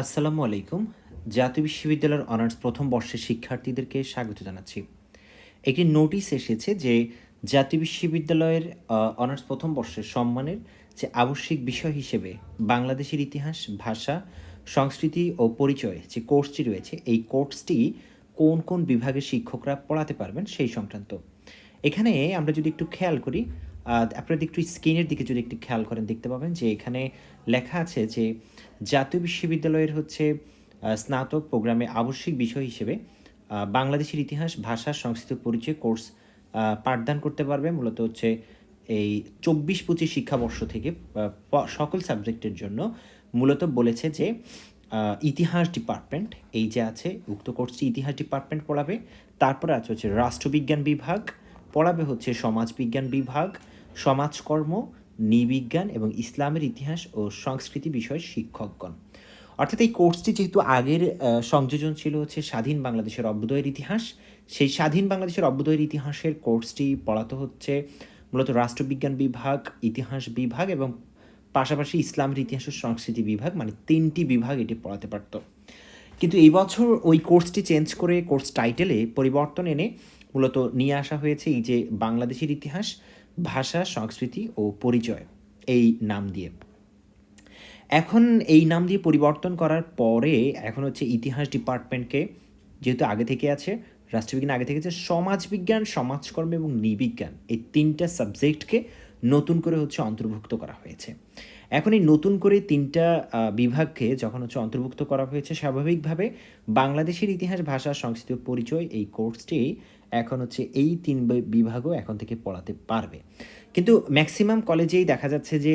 আসসালামু আলাইকুম। জাতীয় বিশ্ববিদ্যালয়ের অনার্স প্রথম বর্ষের শিক্ষার্থীদেরকে স্বাগত জানাচ্ছি। একটি নোটিশ এসেছে যে জাতীয় বিশ্ববিদ্যালয়ের অনার্স প্রথম বর্ষের সম্মানের যে আবশ্যিক বিষয় হিসেবে বাংলাদেশের ইতিহাস, ভাষা, সংস্কৃতি ও পরিচয় যে কোর্সটি রয়েছে, এই কোর্সটি কোন কোন বিভাগের শিক্ষকরা পড়াতে পারবেন সেই সংক্রান্ত। এখানে আমরা যদি একটু খেয়াল করি আপনারা একটু স্ক্রিনের দিকে যদি একটু খেয়াল করেন, দেখতে পাবেন যে এখানে লেখা আছে যে জাতীয় বিশ্ববিদ্যালয়ের হচ্ছে স্নাতক প্রোগ্রামে আবশ্যিক বিষয় হিসেবে বাংলাদেশের ইতিহাস, ভাষা, সংস্কৃত পরিচয় কোর্স পাঠদান করতে পারবে। মূলত হচ্ছে এই চব্বিশ পঁচিশ শিক্ষাবর্ষ থেকে সকল সাবজেক্টের জন্য মূলত বলেছে যে ইতিহাস ডিপার্টমেন্ট, এই যে আছে, উক্ত কোর্সটি ইতিহাস ডিপার্টমেন্ট পড়াবে। তারপরে আছে হচ্ছে রাষ্ট্রবিজ্ঞান বিভাগ, পড়াবে হচ্ছে সমাজবিজ্ঞান বিভাগ সমাজকর্ম, নৃবিজ্ঞান এবং ইসলামের ইতিহাস ও সংস্কৃতি বিষয়ের শিক্ষকগণ। অর্থাৎ এই কোর্সটি যেহেতু আগের সংযোজন ছিল হচ্ছে স্বাধীন বাংলাদেশের অভ্যুদয়ের ইতিহাস, সেই স্বাধীন বাংলাদেশের অভ্যুদয়ের ইতিহাসের কোর্সটি পড়াতে হচ্ছে মূলত রাষ্ট্রবিজ্ঞান বিভাগ, ইতিহাস বিভাগ এবং পাশাপাশি ইসলামের ইতিহাস ও সংস্কৃতি বিভাগ মানে তিনটি বিভাগ এটি পড়াতে পারতো। কিন্তু এই বছর ওই কোর্সটি চেঞ্জ করে, কোর্স টাইটেলে পরিবর্তন এনে মূলত নিয়ে আসা হয়েছে এই যে বাংলাদেশের ইতিহাস ভাষা, সংস্কৃতি ও পরিচয় এই নাম দিয়ে। এখন এই নাম দিয়ে পরিবর্তন করার পরে এখন হচ্ছে ইতিহাস ডিপার্টমেন্টকে যেহেতু আগে থেকে আছে, রাষ্ট্রবিজ্ঞান আগে থেকে আছে, সমাজবিজ্ঞান, সমাজকর্ম এবং নৃবিজ্ঞান এই তিনটা সাবজেক্টকে নতুন করে হচ্ছে অন্তর্ভুক্ত করা হয়েছে। এখন এই নতুন করে তিনটা বিভাগকে যখন হচ্ছে অন্তর্ভুক্ত করা হয়েছে, স্বাভাবিকভাবে বাংলাদেশের ইতিহাস, ভাষা, সংস্কৃতি পরিচয় এই কোর্সটি এখন হচ্ছে এই তিন বিভাগও এখন থেকে পড়াতে পারবে। কিন্তু ম্যাক্সিমাম কলেজেই দেখা যাচ্ছে যে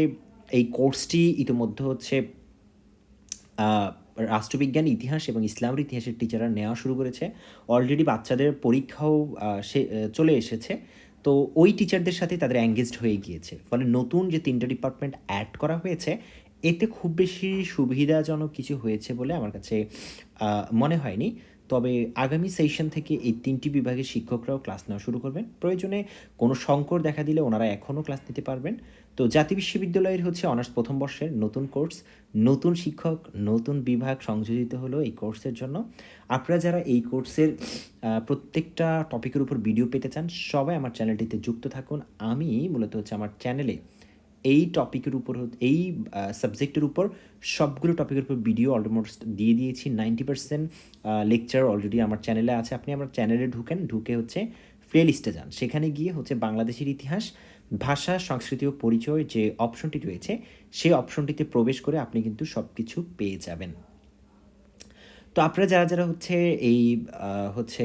এই কোর্সটি ইতিমধ্যে হচ্ছে রাষ্ট্রবিজ্ঞান, ইতিহাস এবং ইসলামের ইতিহাসের টিচাররা নেওয়া শুরু করেছে। অলরেডি বাচ্চাদের পরীক্ষাও সে চলে এসেছে। তো ওই টিচারদের সাথে তাদের এঙ্গেজড হয়ে গিয়েছে। ফলে নতুন যে তিনটা ডিপার্টমেন্ট অ্যাড করা হয়েছে এতে খুব বেশি সুবিধাজনক কিছু হয়েছে বলে আমার কাছে মনে হয়নি। তবে আগামী সেশন থেকে এই তিনটি বিভাগের শিক্ষকরাও ক্লাস নেওয়া শুরু করবেন। প্রয়োজনে কোনো সংকট দেখা দিলে ওনারা এখনও ক্লাস নিতে পারবেন। তো জাতি বিশ্ববিদ্যালয়ের হচ্ছে অনার্স প্রথম বর্ষের নতুন কোর্স নতুন শিক্ষক, নতুন বিভাগ সংযোজিত হলো এই কোর্সের জন্য। আপনারা যারা এই কোর্সের প্রত্যেকটা টপিকের উপর ভিডিও পেতে চান, সবাই আমার চ্যানেলটিতে যুক্ত থাকুন। আমি মূলত হচ্ছে আমার চ্যানেলে এই টপিকের উপর এই সাবজেক্টের উপর সবগুলো টপিকের উপর ভিডিও অলমোস্ট দিয়ে দিয়েছি। নাইনটি পার্সেন্ট লেকচার অলরেডি আমার চ্যানেলে আছে। আপনি আমার চ্যানেলে ঢুকেন, ঢুকে হচ্ছে প্লে লিস্টে যান। সেখানে গিয়ে হচ্ছে বাংলাদেশের ইতিহাস, ভাষা, সংস্কৃতি ও পরিচয় যে অপশনটি রয়েছে, সেই অপশনটিতে প্রবেশ করে আপনি কিন্তু সব কিছু পেয়ে যাবেন। তো আপনারা যারা যারা হচ্ছে এই হচ্ছে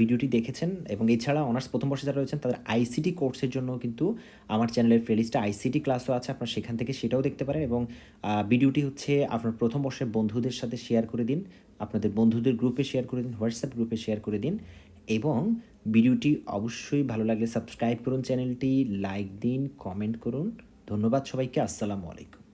ভিডিওটি দেখেছেন এবং এছাড়া অনার্স প্রথম বর্ষে যারা রয়েছেন, তাদের আইসিটি কোর্সের জন্য কিন্তু আমার চ্যানেলের প্লেলিস্টে আইসিটি ক্লাসও আছে, আপনারা সেখান থেকে সেটাও দেখতে পারেন এবং ভিডিওটি হচ্ছে আপনার প্রথম বর্ষের বন্ধুদের সাথে শেয়ার করে দিন, আপনাদের বন্ধুদের গ্রুপে শেয়ার করে দিন হোয়াটসঅ্যাপ গ্রুপে শেয়ার করে দিন এবং ভিডিওটি অবশ্যই ভালো লাগলে সাবস্ক্রাইব করুন চ্যানেলটি লাইক দিন কমেন্ট করুন। ধন্যবাদ সবাইকে, আসসালামু আলাইকুম।